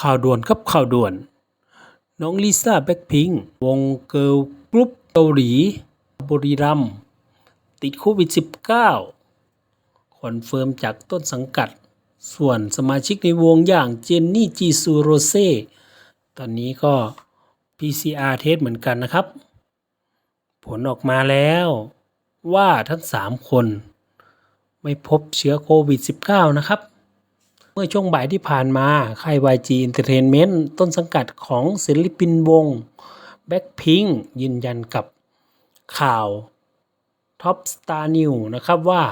ข่าวด่วนครับข่าวด่วน น้องลิซ่าแบ็คพิงค์วงเกิร์ลกรุ๊ปเกาหลีบุรีรัมติดโควิด -19 คอนเฟิร์มจากต้นสังกัด ส่วนสมาชิกในวงอย่างเจนนี่จีซูโรเซ่ตอนนี้ก็ PCR เทสเหมือนกันนะครับ ผลออกมาแล้วว่าทั้ง 3 คน ไม่พบเชื้อโควิด -19 นะครับ เมื่อช่วงบ่ายที่ผ่านมาค่าย YG Entertainment ต้นสังกัดของศิลปินวง Blackpink ยืนยันกับข่าว Top Star New นะครับว่า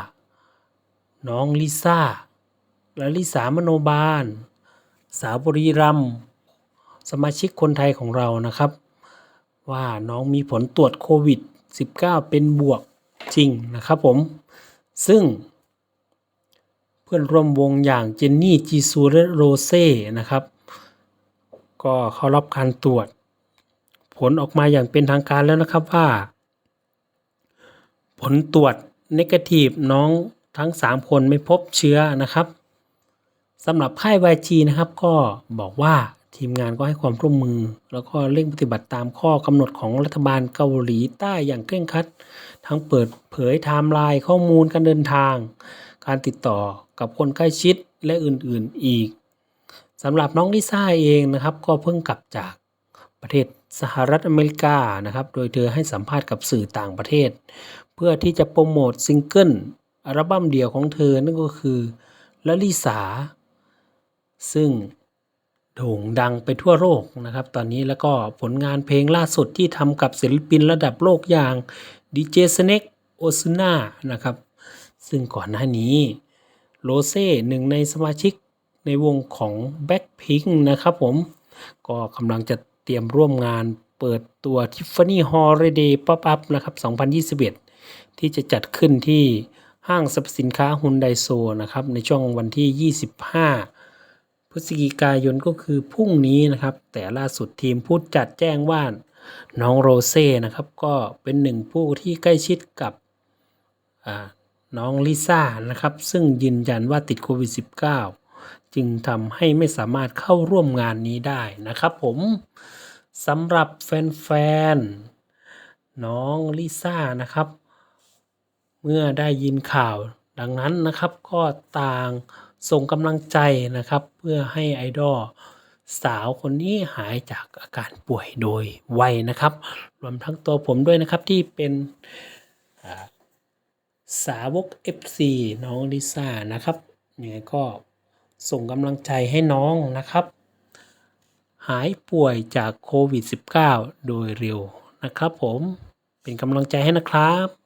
น้องลิซ่าและลิสามโนบาล สาวบุรีรัมสมาชิกคนไทยของเรานะครับ ว่าน้องมีผลตรวจโควิด -19 เป็นบวกจริงนะครับผม ซึ่ง พื่อนร่วมวงอย่างเจนนี่จีซูและโรเซ่นะครับ ก็เข้ารับการตรวจ ผลออกมาอย่างเป็นทางการแล้วนะครับว่า ผลตรวจนกาทีฟน้องทั้ง 3 คนไม่พบเชื้อนะครับสำหรับค่าย YG นะครับก็บอกว่าทีมงานก็ให้ความร่วมมือ แล้วก็เร่งปฏิบัติตามข้อกำหนดของรัฐบาลเกาหลีใต้อย่างเคร่งครัด ทั้งเปิดเผยไทม์ไลน์ข้อมูลการเดินทาง การติดต่อกับคนใกล้ชิดและอื่นๆอีกสำหรับน้องลิซ่าเองนะครับ ก็เพิ่งกลับจากประเทศสหรัฐอเมริกานะครับ โดยเธอให้สัมภาษณ์กับสื่อต่างประเทศ เพื่อที่จะโปรโมทซิงเกิลอัลบั้มเดี่ยวของเธอนั่นก็คือละลิสาซึ่งโด่งดังไปทั่วโลกนะครับ ตอนนี้แล้วก็ผลงานเพลงล่าสุดที่ทำกับศิลปินระดับโลกอย่างดีเจสเน็กโอซุน่านะครับ ซึ่งก่อนหน้านี้โรเซ่หนึ่งในสมาชิกในวงของ Blackpink นะครับผม ก็กำลังจะเตรียมร่วมงานเปิดตัว Tiffany Holiday Pop Up นะครับ 2021 ที่จะจัดขึ้นที่ห้างสรรพสินค้าฮุนไดโซนะครับ ในช่วงวันที่ 25 พฤศจิกายนก็คือพรุ่งนี้นะครับ แต่ล่าสุดทีมผู้จัดแจ้งว่าน้องโรเซ่นะครับ ก็เป็นหนึ่งผู้ที่ใกล้ชิดกับ น้องลิซ่านะครับ ซึ่งยืนยันว่าติดโควิด -19 จึงทำให้ไม่สามารถเข้าร่วมงานนี้ได้นะครับผมสำหรับแฟนๆ น้องลิซ่านะครับ เมื่อได้ยินข่าวดังนั้นนะครับก็ต่างส่งกำลังใจนะครับ เพื่อให้ไอดอลสาวคนนี้หายจากอาการป่วยโดยไวนะครับ รวมทั้งตัวผมด้วยนะครับที่เป็น สาวก FC น้องลิซ่านะครับยังไงก็ส่งกำลังใจให้น้องนะครับ หายป่วยจากโควิด -19 โดยเร็วนะครับผมเป็นกำลังใจให้นะครับ